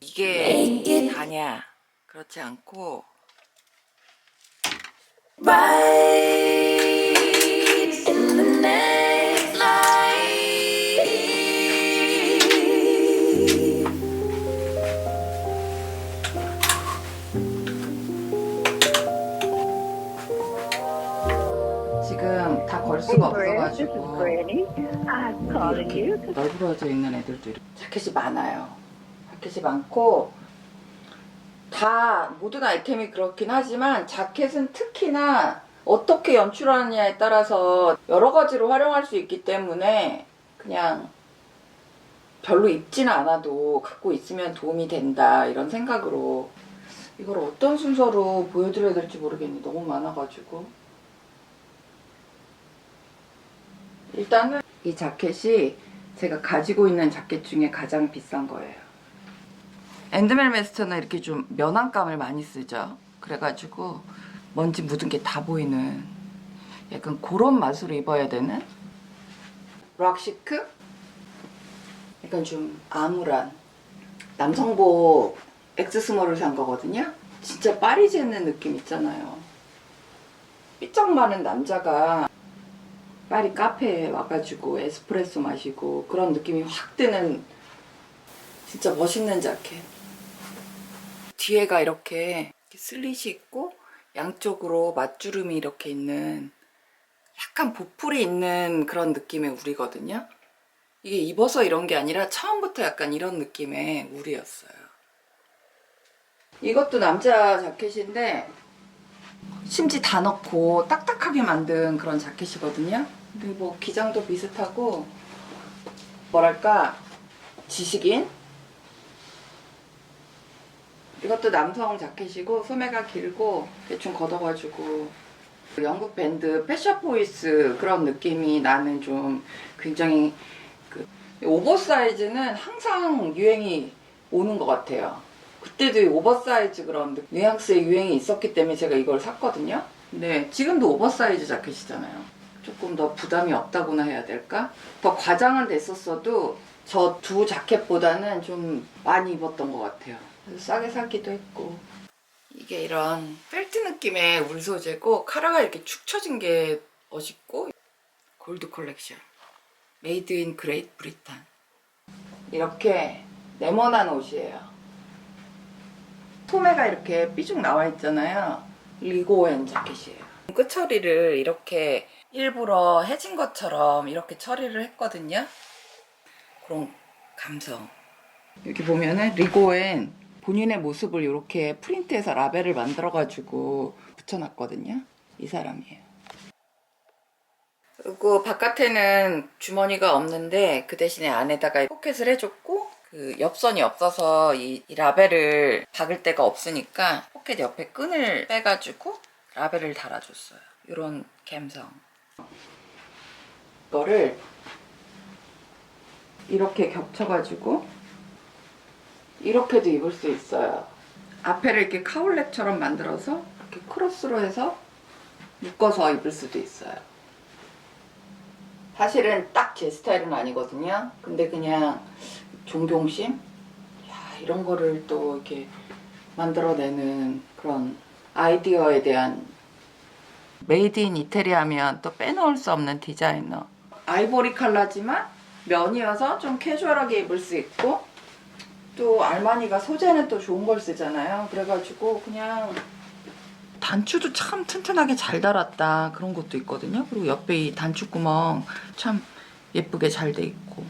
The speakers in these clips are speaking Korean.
이게 다냐? 그렇지 않고. Right 이렇게 널브러져 있는 애들도 이렇게 자켓이 많아요. 자켓이 많고 다 모든 아이템이 그렇긴 하지만 자켓은 특히나 어떻게 연출하느냐에 따라서 여러 가지로 활용할 수 있기 때문에 그냥 별로 입지는 않아도 갖고 있으면 도움이 된다 이런 생각으로 이걸 어떤 순서로 보여드려야 될지 모르겠네 너무 많아가지고 일단은 이 자켓이 제가 가지고 있는 자켓 중에 가장 비싼 거예요. 엔드멜 메스터는 이렇게 좀 면안감을 많이 쓰죠. 그래가지고 먼지 묻은 게 다 보이는 약간 그런 맛으로 입어야 되는 락시크? 약간 좀 암울한 남성복 엑스스몰을 산 거거든요. 진짜 파리제는 느낌 있잖아요. 삐쩍 마른 남자가 파리 카페에 와가지고 에스프레소 마시고 그런 느낌이 확 드는 진짜 멋있는 자켓. 뒤에가 이렇게 슬릿이 있고 양쪽으로 맞주름이 이렇게 있는 약간 보풀이 있는 그런 느낌의 울이거든요. 이게 입어서 이런 게 아니라 처음부터 약간 이런 느낌의 울이었어요. 이것도 남자 자켓인데 심지 다 넣고 딱딱하게 만든 그런 자켓이거든요. 근데 뭐 기장도 비슷하고 뭐랄까 지식인 이것도 남성 자켓이고 소매가 길고 대충 걷어가지고 영국 밴드 패셔보이스 그런 느낌이 나는 좀 굉장히 그 오버사이즈는 항상 유행이 오는 것 같아요. 그때도 이 오버사이즈 그런 느- 뉘앙스의 유행이 있었기 때문에 제가 이걸 샀거든요. 근데 지금도 오버사이즈 자켓이잖아요. 조금 더 부담이 없다고나 해야 될까? 더 과장은 됐었어도 저 두 자켓보다는 좀 많이 입었던 것 같아요. 싸게 사기도 했고. 이게 이런 펠트 느낌의 울 소재고 카라가 이렇게 축 처진 게 멋있고 골드 컬렉션 메이드 인 그레이트 브리탄 이렇게 네모난 옷이에요. 소매가 이렇게 삐죽 나와 있잖아요. 리고엔 자켓이에요. 끝처리를 이렇게 일부러 해진 것처럼 이렇게 처리를 했거든요. 그런 감성. 여기 보면은 리고엔 본인의 모습을 이렇게 프린트해서 라벨을 만들어가지고 붙여놨거든요. 이 사람이에요. 그리고 바깥에는 주머니가 없는데 그 대신에 안에다가 포켓을 해줬고 그 옆선이 없어서 이, 이 라벨을 박을 데가 없으니까 포켓 옆에 끈을 빼가지고 라벨을 달아줬어요. 이런 감성. 이거를 이렇게 겹쳐가지고 이렇게도 입을 수 있어요. 앞에를 이렇게 카울렉처럼 만들어서 이렇게 크로스로 해서 묶어서 입을 수도 있어요. 사실은 딱 제 스타일은 아니거든요. 근데 그냥 존경심? 야, 이런 거를 또 이렇게 만들어내는 그런 아이디어에 대한 메이드 인 이태리 하면 또 빼놓을 수 없는 디자이너. 아이보리 컬러지만 면이어서 좀 캐주얼하게 입을 수 있고 또 알마니가 소재는 또 좋은 걸 쓰잖아요. 그래가지고 그냥 단추도 참 튼튼하게 잘 달았다 그런 것도 있거든요. 그리고 옆에 이 단추 구멍 참 예쁘게 잘 돼 있고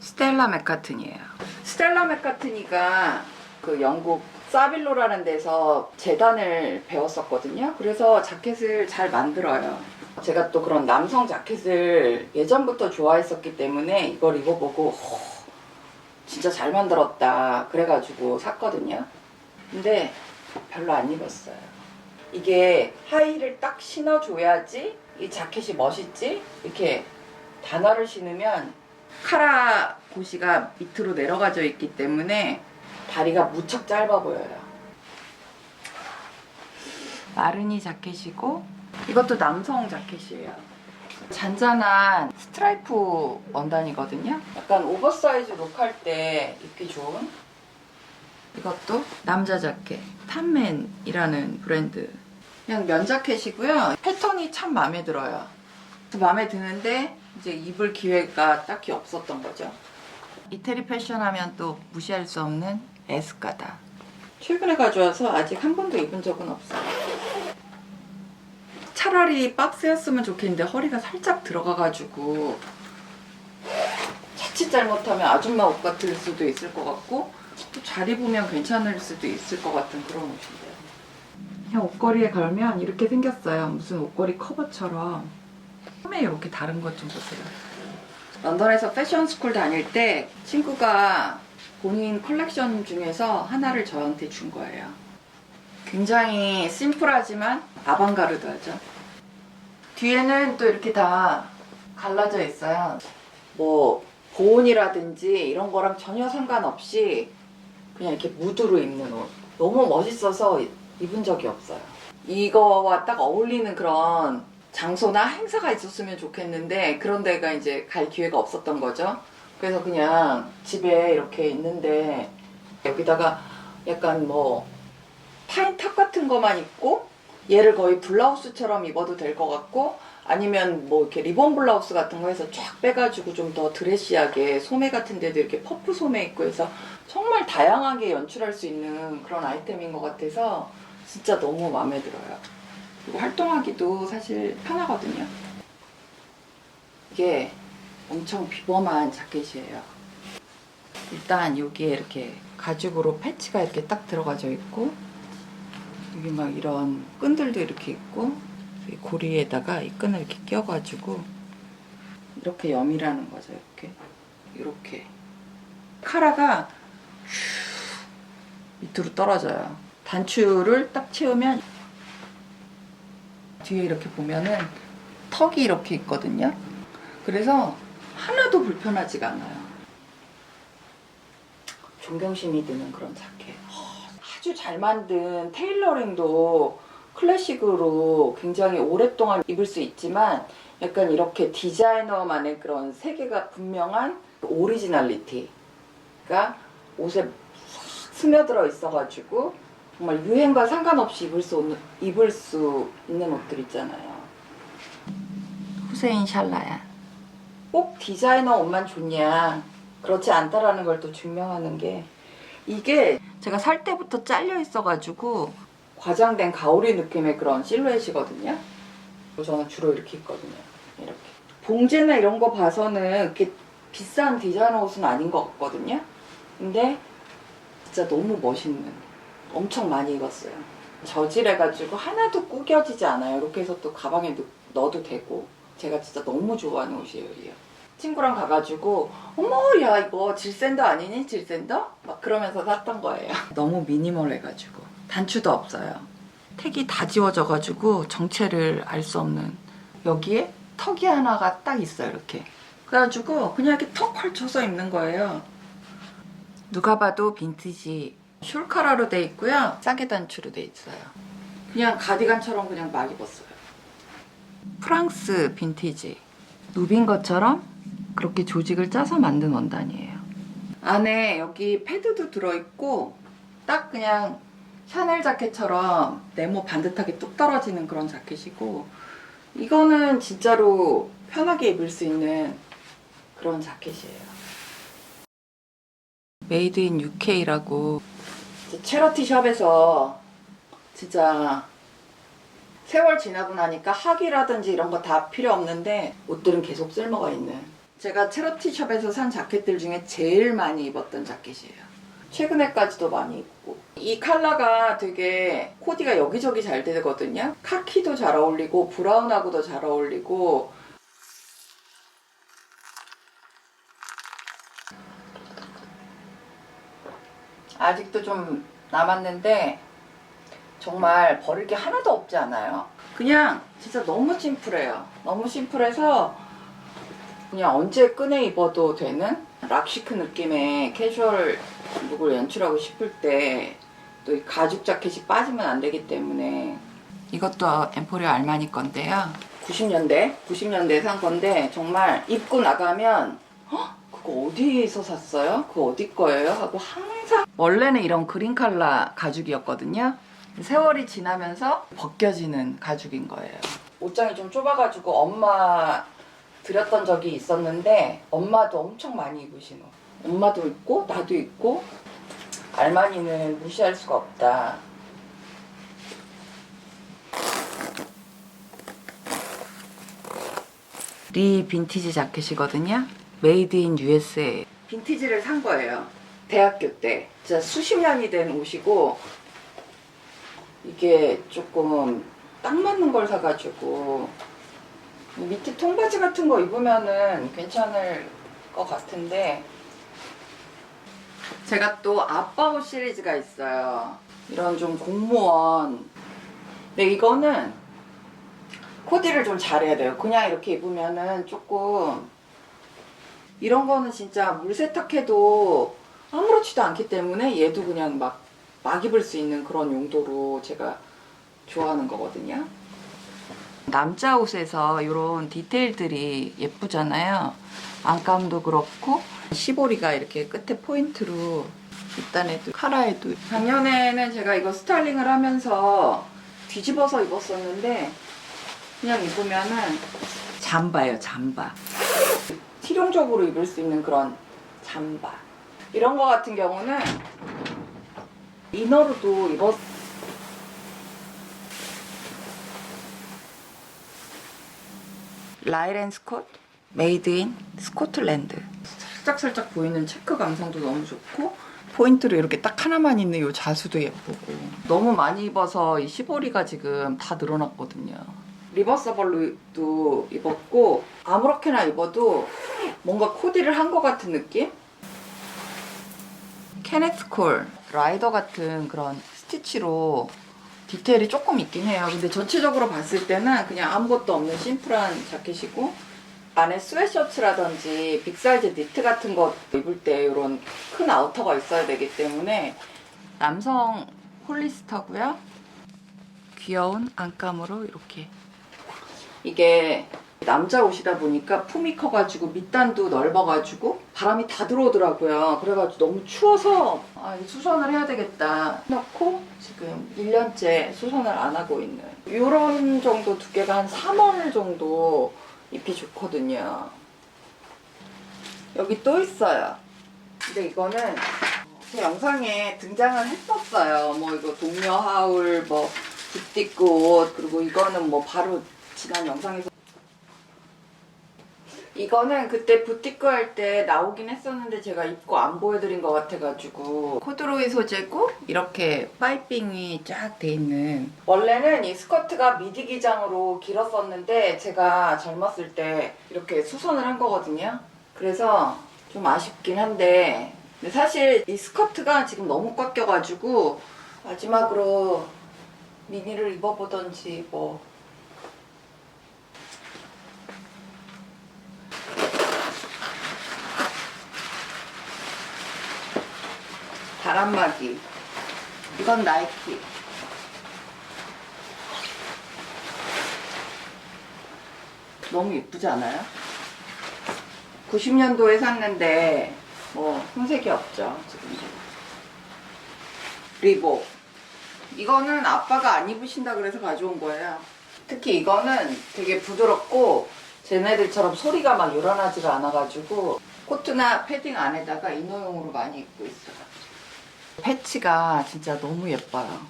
스텔라 맥카튼이에요. 스텔라 맥카튼이가 그 영국 사빌로라는 데서 재단을 배웠었거든요. 그래서 자켓을 잘 만들어요. 제가 또 그런 남성 자켓을 예전부터 좋아했었기 때문에 이걸 입어보고 허, 진짜 잘 만들었다 그래가지고 샀거든요. 근데 별로 안 입었어요. 이게 하의를 딱 신어줘야지 이 자켓이 멋있지? 이렇게 단화를 신으면 카라 고시가 밑으로 내려가져 있기 때문에 다리가 무척 짧아 보여요. 마르니 자켓이고 이것도 남성 자켓이에요. 잔잔한 스트라이프 원단이거든요. 약간 오버사이즈 룩할 때 입기 좋은 이것도 남자 자켓 탐맨이라는 브랜드 그냥 면 자켓이고요. 패턴이 참 마음에 들어요. 마음에 드는데 이제 입을 기회가 딱히 없었던 거죠. 이태리 패션 하면 또 무시할 수 없는 에스카다. 최근에 가져와서 아직 한 번도 입은 적은 없어요. 차라리 박스였으면 좋겠는데 허리가 살짝 들어가가지고 자칫 잘못하면 아줌마 옷 같을 수도 있을 것 같고 또 잘 입으면 괜찮을 수도 있을 것 같은 그런 옷인데요. 그냥 옷걸이에 걸면 이렇게 생겼어요. 무슨 옷걸이 커버처럼. 처음에 이렇게 다른 것 좀 보세요. 런던에서 패션 스쿨 다닐 때 친구가 본인 컬렉션 중에서 하나를 저한테 준 거예요. 굉장히 심플하지만 아방가르드하죠. 뒤에는 또 이렇게 다 갈라져 있어요. 뭐 보온이라든지 이런 거랑 전혀 상관없이 그냥 이렇게 무드로 입는 옷. 너무 멋있어서 입은 적이 없어요. 이거와 딱 어울리는 그런 장소나 행사가 있었으면 좋겠는데 그런 데가 이제 갈 기회가 없었던 거죠. 그래서 그냥 집에 이렇게 있는데 여기다가 약간 뭐 파인 탑 같은 거만 입고 얘를 거의 블라우스처럼 입어도 될 것 같고 아니면 뭐 이렇게 리본 블라우스 같은 거 해서 쫙 빼가지고 좀 더 드레시하게 소매 같은 데도 이렇게 퍼프 소매 있고 해서 정말 다양하게 연출할 수 있는 그런 아이템인 것 같아서 진짜 너무 마음에 들어요. 그리고 활동하기도 사실 편하거든요. 이게 엄청 비범한 자켓이에요. 일단 여기에 이렇게 가죽으로 패치가 이렇게 딱 들어가져 있고 여기 막 이런 끈들도 이렇게 있고 이 고리에다가 이 끈을 이렇게 껴가지고 이렇게 염이라는 거죠. 이렇게 이렇게 카라가 슉 밑으로 떨어져요. 단추를 딱 채우면 뒤에 이렇게 보면은 턱이 이렇게 있거든요. 그래서 하나도 불편하지가 않아요. 존경심이 드는 그런 자켓. 어, 아주 잘 만든 테일러링도 클래식으로 굉장히 오랫동안 입을 수 있지만 약간 이렇게 디자이너만의 그런 세계가 분명한 오리지널리티가 옷에 스며들어 있어가지고 정말 유행과 상관없이 입을 수, 없는- 입을 수 있는 옷들 있잖아요. 후세인 샬라야. 꼭 디자이너 옷만 좋냐? 그렇지 않다라는 걸 또 증명하는 게 이게 제가 살 때부터 잘려 있어가지고 과장된 가오리 느낌의 그런 실루엣이거든요. 저는 주로 이렇게 입거든요. 이렇게 봉제나 이런 거 봐서는 이렇게 비싼 디자이너 옷은 아닌 것 같거든요. 근데 진짜 너무 멋있는 엄청 많이 입었어요. 저질해가지고 하나도 구겨지지 않아요. 이렇게 해서 또 가방에 넣- 넣어도 되고 제가 진짜 너무 좋아하는 옷이에요. 친구랑 가가지고 어머 야 이거 질샌더 아니니 질샌더? 막 그러면서 샀던 거예요. 너무 미니멀해가지고 단추도 없어요. 택이 다 지워져가지고 정체를 알 수 없는 여기에 턱이 하나가 딱 있어요 이렇게. 그래가지고 그냥 이렇게 턱 걸쳐서 입는 거예요. 누가 봐도 빈티지 숄카라로 돼 있고요. 싸게 단추로 돼 있어요. 그냥 가디건처럼 그냥 막 입었어요. 프랑스 빈티지. 누빈 것처럼 그렇게 조직을 짜서 만든 원단이에요. 안에 여기 패드도 들어있고 딱 그냥 샤넬 자켓처럼 네모 반듯하게 뚝 떨어지는 그런 자켓이고 이거는 진짜로 편하게 입을 수 있는 그런 자켓이에요. 메이드 인 UK라고 체러티 샵에서 진짜 세월 지나고 나니까 학위라든지 이런 거 다 필요 없는데 옷들은 계속 쓸모가 있는 제가 체러티 샵에서 산 자켓들 중에 제일 많이 입었던 자켓이에요. 최근에까지도 많이 입고 이 컬러가 되게 코디가 여기저기 잘 되거든요. 카키도 잘 어울리고 브라운하고도 잘 어울리고 아직도 좀 남았는데 정말 버릴 게 하나도 없지 않아요. 그냥 진짜 너무 심플해요. 너무 심플해서 그냥 언제 꺼내 입어도 되는 락시크 느낌의 캐주얼 룩을 연출하고 싶을 때 또 이 가죽 자켓이 빠지면 안 되기 때문에 이것도 엠포리오 알마니 건데요. 90년대, 90년대에 산 건데 정말 입고 나가면 헉, 그거 어디에서 샀어요? 그거 어디 거예요? 하고 항상 원래는 이런 그린 칼라 가죽이었거든요. 세월이 지나면서 벗겨지는 가죽인 거예요. 옷장이 좀 좁아가지고 엄마 드렸던 적이 있었는데 엄마도 엄청 많이 입으신 옷. 엄마도 입고 나도 입고 알마니는 무시할 수가 없다. 리 빈티지 자켓이거든요. 메이드 인 USA. 빈티지를 산 거예요. 대학교 때. 진짜 수십 년이 된 옷이고 이게 조금 딱 맞는 걸 사가지고 밑에 통바지 같은 거 입으면은 괜찮을 것 같은데 제가 또 아빠 옷 시리즈가 있어요. 이런 좀 공무원. 근데 이거는 코디를 좀 잘해야 돼요. 그냥 이렇게 입으면은 조금 이런 거는 진짜 물 세탁해도 아무렇지도 않기 때문에 얘도 그냥 막, 막 입을 수 있는 그런 용도로 제가 좋아하는 거거든요. 남자 옷에서 이런 디테일들이 예쁘잖아요. 안감도 그렇고 시보리가 이렇게 끝에 포인트로 입단에도 카라에도 작년에는 제가 이거 스타일링을 하면서 뒤집어서 입었었는데 그냥 입으면은 잠바예요 잠바 실용적으로 입을 수 있는 그런 잠바 이런 거 같은 경우는 이너로도 입었 라이렌 스콧 메이드 인 스코틀랜드. 살짝살짝 보이는 체크 감성도 너무 좋고 포인트로 이렇게 딱 하나만 있는 이 자수도 예쁘고. 너무 많이 입어서 이 시보리가 지금 다 늘어났거든요. 리버서블도 입었고 아무렇게나 입어도 뭔가 코디를 한 것 같은 느낌? 케네트 콜 라이더 같은 그런 스티치로 디테일이 조금 있긴 해요. 근데 전체적으로 봤을 때는 그냥 아무것도 없는 심플한 자켓이고 안에 스웨셔츠라든지 빅사이즈 니트 같은 거 입을 때 이런 큰 아우터가 있어야 되기 때문에 남성 폴리스터고요. 귀여운 안감으로 이렇게 이게 남자 옷이다 보니까 품이 커가지고 밑단도 넓어가지고 바람이 다 들어오더라고요. 그래가지고 너무 추워서 아, 이 수선을 해야 되겠다 해놓고 지금 1년째 수선을 안 하고 있는 이런 정도 두께가 한 3월 정도 입기 좋거든요. 여기 또 있어요. 근데 이거는 제 영상에 등장을 했었어요. 뭐 이거 동료 하울, 뭐 붓띠꾸 옷, 그리고 이거는 뭐 바로 지난 영상에서 이거는 그때 부티크 할 때 나오긴 했었는데 제가 입고 안 보여드린 것 같아가지고. 코드로이 소재고 이렇게 파이핑이 쫙 돼 있는. 원래는 이 스커트가 미디 기장으로 길었었는데 제가 젊었을 때 이렇게 수선을 한 거거든요. 그래서 좀 아쉽긴 한데. 근데 사실 이 스커트가 지금 너무 꽉 껴가지고 마지막으로 미니를 입어보던지 뭐 바람막이. 이건 나이키. 너무 예쁘지 않아요? 90년도에 샀는데 뭐 흰색이 없죠 지금 리복 이거는 아빠가 안 입으신다 그래서 가져온 거예요. 특히 이거는 되게 부드럽고 쟤네들처럼 소리가 막 요란하지가 않아가지고 코트나 패딩 안에다가 이너용으로 많이 입고 있어요 패치가 진짜 너무 예뻐요.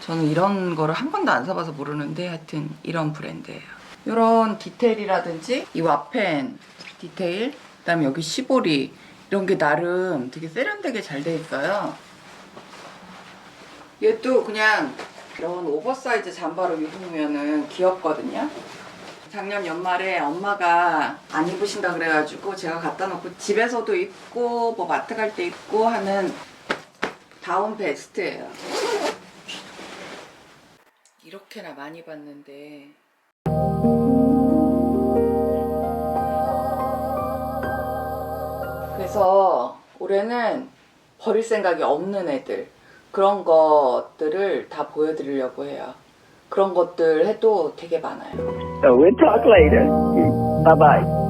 저는 이런 거를 한 번도 안 사봐서 모르는데 하여튼 이런 브랜드예요. 이런 디테일이라든지 이 와펜 디테일, 그다음에 여기 시보리 이런 게 나름 되게 세련되게 잘 돼 있어요. 얘도 그냥 이런 오버사이즈 잠바로 입으면은 귀엽거든요. 작년 연말에 엄마가 안 입으신다 그래가지고 제가 갖다 놓고 집에서도 입고 뭐 마트 갈 때 입고 하는 다운 베스트예요. 이렇게나 많이 봤는데 그 그래서 올해는 버릴 생각이 없는 애들 그런 것들을 다 보여드리려고 해요. 그런 것들 해도 되게 많아요. So we'll talk later. Bye bye.